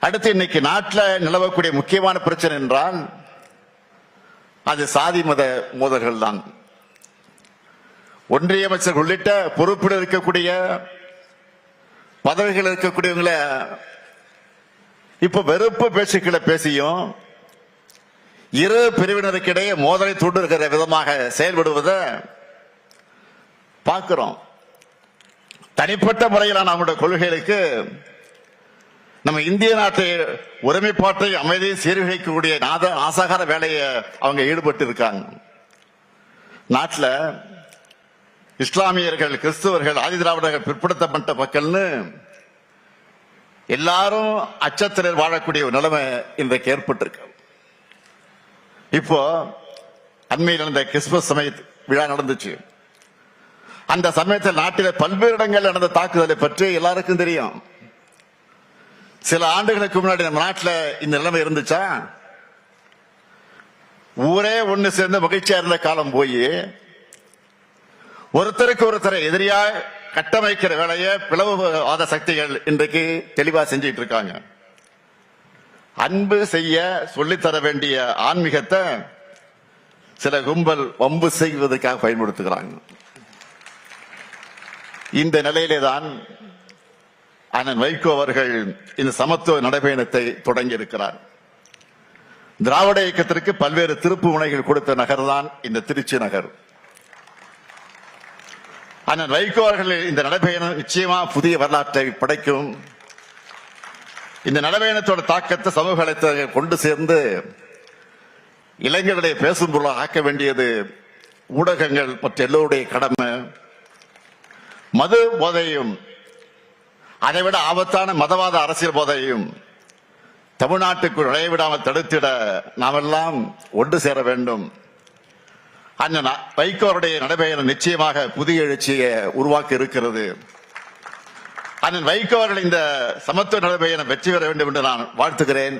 அடுத்து இன்னைக்கு நாட்டில் நிலவக்கூடிய முக்கியமான பிரச்சனை என்றால் அது சாதி மத மோதல்கள் தான். ஒன்றிய அமைச்சர் உள்ளிட்ட பொறுப்பில் இருக்கக்கூடிய பதவிகள் இருக்கக்கூடியவங்கள இப்ப வெறுப்பு பேச்சுக்களை பேசியும் இரு பிரிவினருக்கிடையே மோதலை தூண்டிருக்கிற விதமாக செயல்படுவதை பார்க்கிறோம். தனிப்பட்ட முறையிலான அவங்களுடைய கொள்கைகளுக்கு நம்ம இந்திய நாட்டை ஒருமைப்பாட்டை அமைதியை சீர்குலைக்கக்கூடிய நாத ஆசாகார வேலையை அவங்க ஈடுபட்டு இருக்காங்க நாட்டில் இஸ்லாமியர்கள் கிறிஸ்துவர்கள் ஆதி திராவிடர்கள் பிற்படுத்தப்பட்ட மக்கள்னு எல்லாரும் அச்சத்தில் வாழக்கூடிய ஒரு நிலைமை இன்றைக்கு ஏற்பட்டிருக்கு. இப்போ அண்மையில் நடந்த கிறிஸ்துமஸ் சமய விழா நடந்துச்சு. அந்த சமயத்தில் நாட்டில் பல்வேறு இடங்கள் நடந்த தாக்குதலை பற்றி எல்லாருக்கும் தெரியும். சில ஆண்டுகளுக்கு முன்னாடி நம்ம நாட்டில் இந்த நிலைமை இருந்துச்சா? ஊரே ஒண்ணு சேர்ந்து மகிழ்ச்சியா இருந்த காலம் போய் ஒருத்தருக்கு ஒருத்தரை எதிரியா கட்டமைக்கிற வேலையை பிளவுவாத சக்திகள் இன்றைக்கு தெளிவா செஞ்சிட்டு இருக்காங்க. அன்பு செய்ய சொல்லித்தர வேண்டிய ஆன்மீகத்தை சில கும்பல் வம்பு செய்வதற்காக பயன்படுத்துகிறாங்க. இந்த நிலையிலே தான் அண்ணன் வைகோ அவர்கள் இந்த சமத்துவ நடைபயணத்தை தொடங்கி இருக்கிறார் திராவிட இயக்கத்திற்கு பல்வேறு திருப்பு முனைகள் கொடுத்த நகர் தான் இந்த திருச்சி நகர். அண்ணன் வைகோ அவர்கள் இந்த நடைபயணம் நிச்சயமா புதிய வரலாற்றை படைக்கும். இந்த நடைபயணத்தோட தாக்கத்தை சமூக வலைத்தளங்கள் கொண்டு சேர்ந்து இளைஞர்களை பேசும் பொருளாக ஆக்க வேண்டியது ஊடகங்கள் மற்ற எல்லோருடைய கடமை. மது போதையும் அதைவிட ஆபத்தான மதவாத அரசியல் போதையும் தமிழ்நாட்டுக்கு நுழையவிடாமல் தடுத்திட நாம் எல்லாம் ஒன்று சேர வேண்டும். அந்த வைகோருடைய நடைபெயர் நிச்சயமாக புதிய எழுச்சியை உருவாக்கி இருக்கிறது. அண்ணன் வைகோ அவர்கள் இந்த சமத்துவ நடைபெயரை வெற்றி பெற வேண்டும் என்று நான் வாழ்த்துகிறேன்.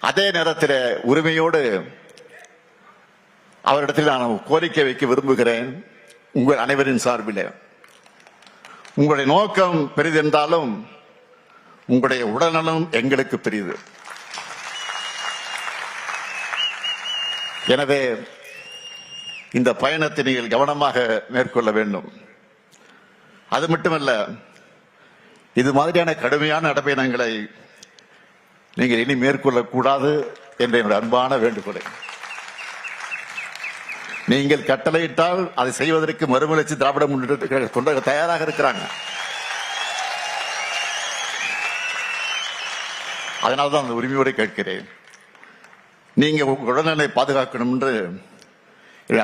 அதே நேரத்தில் உரிமையோடு அவரிடத்தில் நான் கோரிக்கை வைக்க விரும்புகிறேன். உங்கள் அனைவரின் சார்பிலே. உங்களுடைய நோக்கம் பெரிதென்றாலும் உங்களுடைய உடல்நலம் எங்களுக்கு பெரிது எனவே இந்த பயணத்தை நீங்கள் கவனமாக மேற்கொள்ள வேண்டும். அது மட்டுமல்ல இது மாதிரியான கடுமையான நடைபயணங்களை நீங்கள் இனி மேற்கொள்ளக்கூடாது என்ற என்னுடைய அன்பான வேண்டுகோளை. நீங்கள் கட்டளையிட்டால் அதை செய்வதற்கு மறுமலர்ச்சி திராவிட முன்னேற்ற தொண்டர்கள் தயாராக இருக்கிறாங்க. அதனால்தான் அந்த உரிமையோடு கேட்கிறேன். நீங்க உங்க உடல்நிலை பாதுகாக்கணும் என்று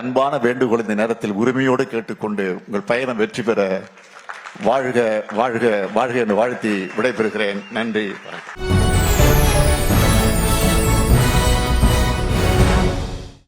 அன்பான வேண்டுகோள் இந்த நேரத்தில் உரிமையோடு கேட்டுக்கொண்டு உங்கள் பயணம் வெற்றி பெற வாழ்க வாழ்க வாழ்க என்று வாழ்த்தி விடைபெறுகிறேன். நன்றி வணக்கம்.